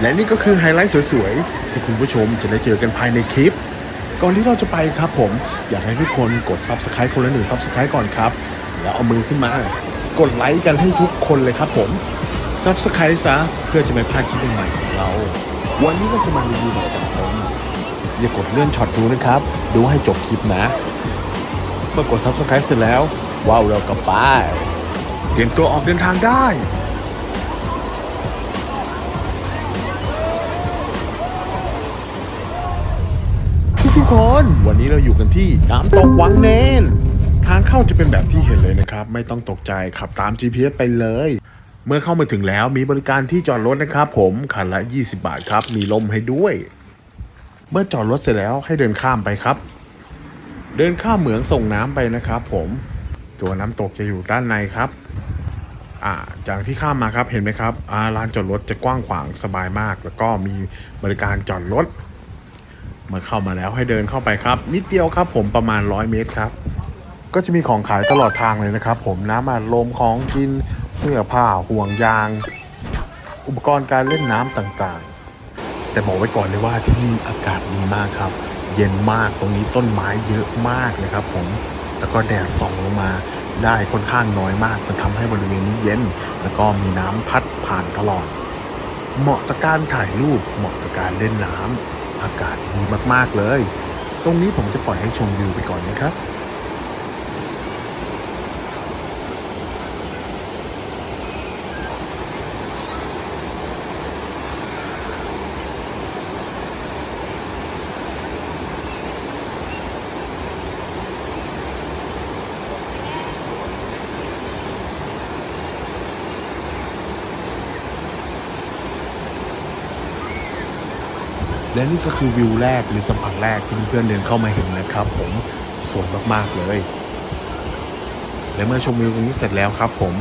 และนี่ก็คือไฮไลท์สวยๆ ที่คุณผู้ชมจะได้เจอกันภายในคลิป ก่อนที่เราจะไปครับผม อยากให้ทุกคนกด Subscribe คนละหนึ่ง Subscribe ก่อนครับ แล้วเอามือขึ้นมา กดไลค์กันให้ทุกคนเลยครับผม Subscribe ซะเพื่อจะไม่พลาดคลิปใหม่ของเรา วันนี้เราจะมารีวิวแบบกันผมอย่ากดเลื่อนช็อตดูนะครับ ดูให้จบคลิปนะ เมื่อกด Subscribe เสร็จแล้ว ว้าวเราก็ไปเตรียมตัวออกเดินทางได้ คน วันนี้เราอยู่กันที่น้ำตกวังเนน ทางเข้าจะเป็นแบบที่เห็นเลยนะครับ ไม่ต้องตกใจขับตาม GPS ไปเลย เมื่อเข้ามาถึงแล้วมีบริการที่จอดรถนะครับ ผมคันละ 20 บาทครับ มีลมให้ด้วย เมื่อจอดรถเสร็จแล้วให้เดินข้ามไปครับ เดินข้ามเหมืองส่งน้ำไปนะครับ ผมตัวน้ำตกจะอยู่ด้านในครับอ่าจากที่ข้ามมาครับเห็นไหมครับอ่าลานจอดรถจะกว้างขวางสบายมาก แล้วก็มีบริการจอดรถ เมื่อเข้ามาแล้วให้เดินเข้าไปครับ นิดเดียวครับผมประมาณ 100 เมตรครับ ก็จะมีของขายตลอดทางเลยนะครับ ผมน้ำอัดลมของกินเสื้อผ้าห่วงยาง อุปกรณ์การเล่นน้ำต่างๆ แต่บอกไว้ก่อนเลยว่าที่นี่อากาศดีมากครับ เย็นมากตรงนี้ต้นไม้เยอะมากเลยครับ ผมแล้วก็แดดส่องลงมาได้ค่อนข้างน้อยมาก มันทำให้บริเวณนี้เย็น แล้วก็มีน้ำพัดผ่านตลอด เหมาะต่อการถ่ายรูป เหมาะต่อการเล่นน้ำ อากาศดีมากๆเลย ตรงนี้ผมจะปล่อยให้ชมวิวไปก่อนนะครับ และนี่ก็คือวิวแรกหรือสัมผัสแรกที่เพื่อนๆเดินเข้ามาเห็นนะครับผมสวยมากๆเลย และเมื่อชมวิวตรงนี้เสร็จแล้วครับ ผม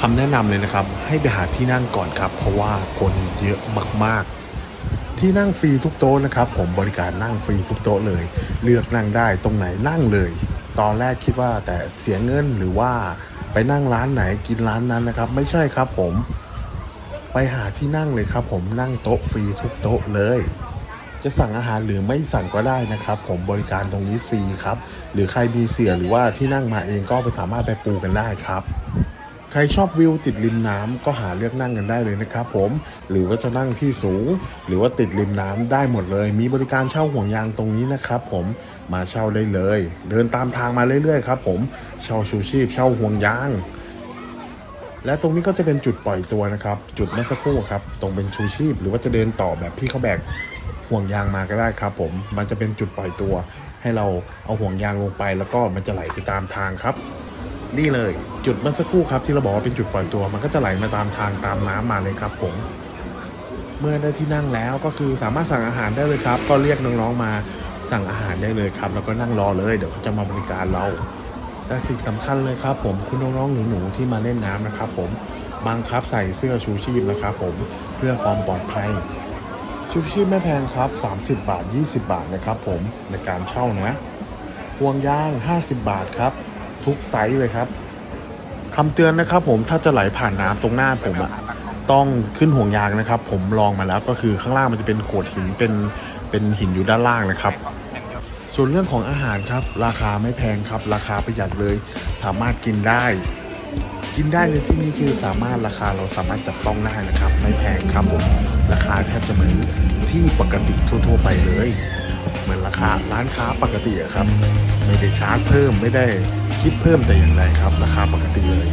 คำแนะนำเลยนะครับ ให้ไปหาที่นั่งก่อนครับ เพราะว่าคนเยอะมากๆ ที่นั่งฟรีทุกโต๊ะนะครับ ผมบริการนั่งฟรีทุกโต๊ะเลย เลือกนั่งได้ตรงไหนนั่งเลย ตอนแรกคิดว่าแต่เสียเงินหรือว่าไปนั่งร้านไหนกินร้านนั้นนะครับ ไม่ใช่ครับผม ไปหาที่นั่งเลยครับ ผมนั่งโต๊ะฟรีทุกโต๊ะเลย จะสั่งอาหารหรือไม่สั่งก็ได้นะครับ ผมบริการตรงนี้ฟรีครับ หรือใครมีเสื่อหรือว่าที่นั่งมาเองก็ไปสามารถไปปูกันได้ครับใครชอบวิวติดริมน้ำก็หาเลือกนั่งกันได้เลยนะครับผมหรือว่าจะนั่งที่สูง หรือว่าติดริมน้ำได้หมดเลย มีบริการเช่าห่วงยางตรงนี้นะครับผมมาเช่าได้เลย เดินตามทางมาเรื่อยๆครับผมเช่าชูชีพเช่าห่วงยาง และตรงนี้ก็จะเป็นจุดปล่อยตัวนะครับ จุดเมื่อสักครู่ครับ ตรงเป็นชูชีพ หรือว่าจะเดินต่อแบบพี่เขาแบกห่วงยางมาก็ได้ครับ ผม มันจะเป็นจุดปล่อยตัว ให้เราเอาห่วงยางลงไป แล้วก็มันจะไหลไปตามทางครับ นี่เลย จุดเมื่อสักครู่ครับที่เราบอกว่าเป็นจุดปล่อยตัว มันก็จะไหลมาตามทางตามน้ำมาเลยครับ ผม เมื่อได้ที่นั่งแล้วก็คือสามารถสั่งอาหารได้เลยครับ ก็เรียกน้องๆมาสั่งอาหารได้เลยครับ แล้วก็นั่งรอเลย เดี๋ยวเขาจะมาบริการเรา แต่สิ่งสำคัญเลยครับผมคุณน้องๆหนูๆที่มาเล่นน้ำนะครับผมบังคับใส่เสื้อชูชีพนะครับผมเพื่อความปลอดภัย ชูชีพไม่แพงครับ 30 บาท 20 บาทนะครับผมในการเช่านะห่วงยาง 50 บาทครับ ทุกไซส์เลยครับคำเตือนนะครับผมถ้าจะไหลผ่านน้ำตรงหน้าผมอะต้องขึ้นห่วงยางนะครับ ผมลองมาแล้วก็คือข้างล่างมันจะเป็นโขดหินเป็นเป็นหินอยู่ด้านล่างนะครับ ส่วนเรื่องของอาหารครับ ราคาไม่แพงครับ ราคาประหยัดเลย สามารถกินได้ กินได้ในที่นี้คือสามารถราคาเราสามารถจับต้องได้นะครับ ไม่แพงครับผมราคาแทบจะเหมือนที่ปกติทั่ว ๆ ไปเลย เหมือนราคาร้านค้าปกติครับ ไม่ได้ชาร์จเพิ่มไม่ได้คิดเพิ่มแต่อย่างไรครับ ราคาปกติเลย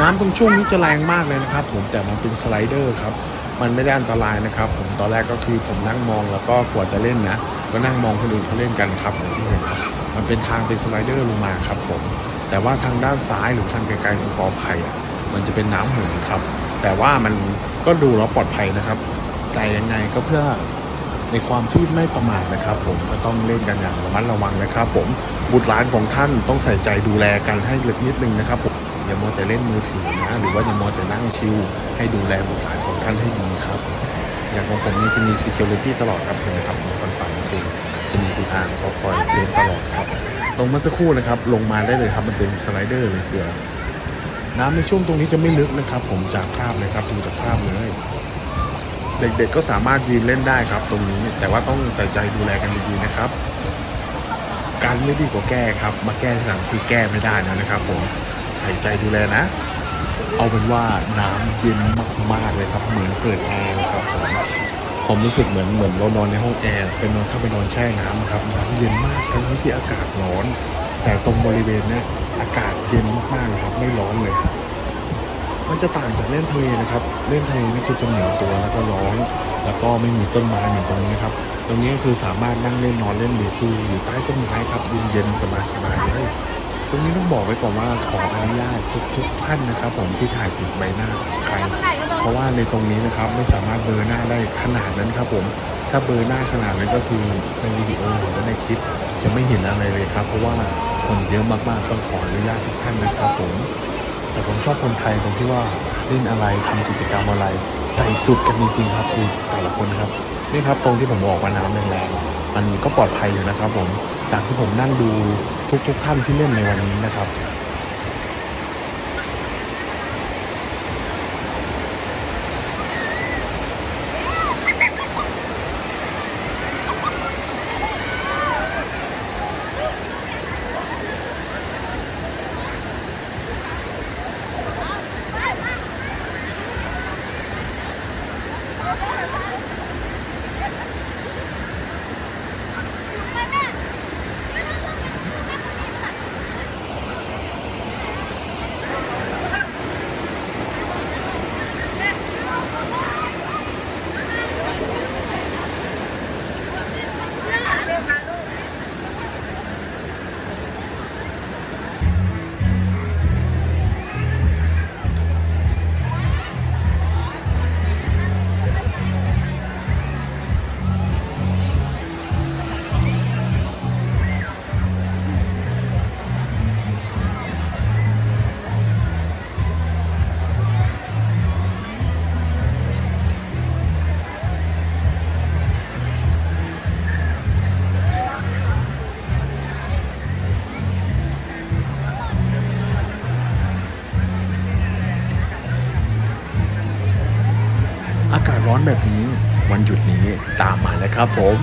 น้ำตรงช่วงนี้จะแรงมากเลยนะครับ ผมแต่มันเป็นสไลเดอร์ครับ มันไม่ได้อันตรายนะครับ ผมตอนแรกก็คือผมนั่งมองแล้วก็กว่าจะเล่นนะ ก็นั่งมองคนอื่นเขาเล่นกันครับอย่างที่เห็นครับมันเป็นทางเป็นสไลเดอร์ลงมาครับผม แต่ว่าทางด้านซ้ายหรือทางไกลๆตรงกอไผ่อะมันจะเป็นน้ำหงครับ แต่ว่ามันก็ดูแล้วปลอดภัยนะครับ แต่ยังไงก็เพื่อในความที่ไม่ประมาทนะครับ ผมก็ต้องเล่นกันอย่างระมัดระวังนะครับ ผมบุตรหลานของท่านต้องใส่ใจดูแลกันให้ลึกนิดนึงนะครับผมอย่ามัวแต่เล่นมือถือนะหรือว่าอย่ามัวแต่นั่งชิลให้ดูแลบุตรหลานของท่านให้ดีครับ อย่างของผมนี่จะมี security ตลอดครับเห็นไหมครับตรงปันปันๆคือจะมีคุณอางเขาคอยเซฟตลอดครับตรงเมื่อสักครู่นะครับ ลงมาได้เลยครับมันเป็นสไลเดอร์เลยเดียวน้ำในช่วงตรงนี้จะไม่ลึกนะครับ ผมจากภาพเลยครับดูจากภาพเลยเด็กๆก็สามารถยืนเล่นได้ครับ ตรงนี้แต่ว่าต้องใส่ใจดูแลกันดีๆนะครับการไม่ดีกว่าแก้ครับ มาแก้ทีหลังคือแก้ไม่ได้นะนะครับ ผมใส่ใจดูแลนะ เอาเป็นว่าน้ำเย็นมากๆเลยครับ เหมือนเปิดแอร์ครับผม ผมรู้สึกเหมือนเหมือนเรานอนในห้องแอร์เป็นนอนถ้าไปนอนแช่น้ำครับน้ำเย็นมากทั้งที่อากาศร้อน แต่ตรงบริเวณนี้อากาศเย็นมากๆเลยครับไม่ร้อนเลย มันจะต่างจากเล่นทะเลนะครับ เล่นทะเลนี่คือจะเหนียวตัวแล้วก็ร้อน แล้วก็ไม่มีต้นไม้เหมือนตรงนี้ครับตรงนี้ก็คือสามารถนั่งเล่นนอนเล่นหรือคืออยู่ใต้ต้นไม้ครับเย็นๆสบายๆเลย ตรงนี้ต้องบอกไว้ก่อนว่าขออนุญาตทุกๆท่านนะครับ ผมที่ถ่ายติดใบหน้าใคร เพราะว่าในตรงนี้นะครับไม่สามารถเบลอหน้าได้ขนาดนั้นครับผมถ้าเบลอหน้าขนาดนั้นก็คือในวิดีโอหรือในคลิปจะไม่เห็นอะไรเลยครับ เพราะว่าคนเยอะมากๆต้องขออนุญาตทุกท่านนะครับผม แต่ผมชอบคนไทยตรงที่ว่าเล่นอะไรทำกิจกรรมอะไร ใส่สุดกันจริงๆครับคือแต่ละคนครับนี่ครับตรงที่ผมบอกว่าน้ำแรงๆมันก็ปลอดภัยอยู่นะครับผม จากที่ผมนั่งดูทุกๆท่านที่เล่นในวันนี้นะครับ แบบนี้ วันหยุดนี้ตามมานะครับผม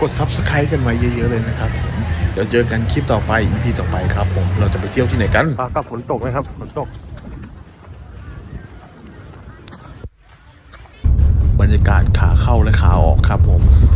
กด subscribe กันไว้เยอะๆเลยนะครับผมเดี๋ยวเจอกันคลิปต่อไป EP ต่อไปครับผมเราจะไปเที่ยวที่ไหนกันกับฝนตกนะครับฝนตก บรรยากาศขาเข้าและขาออกครับผมสภาพแบบนี้ครับผม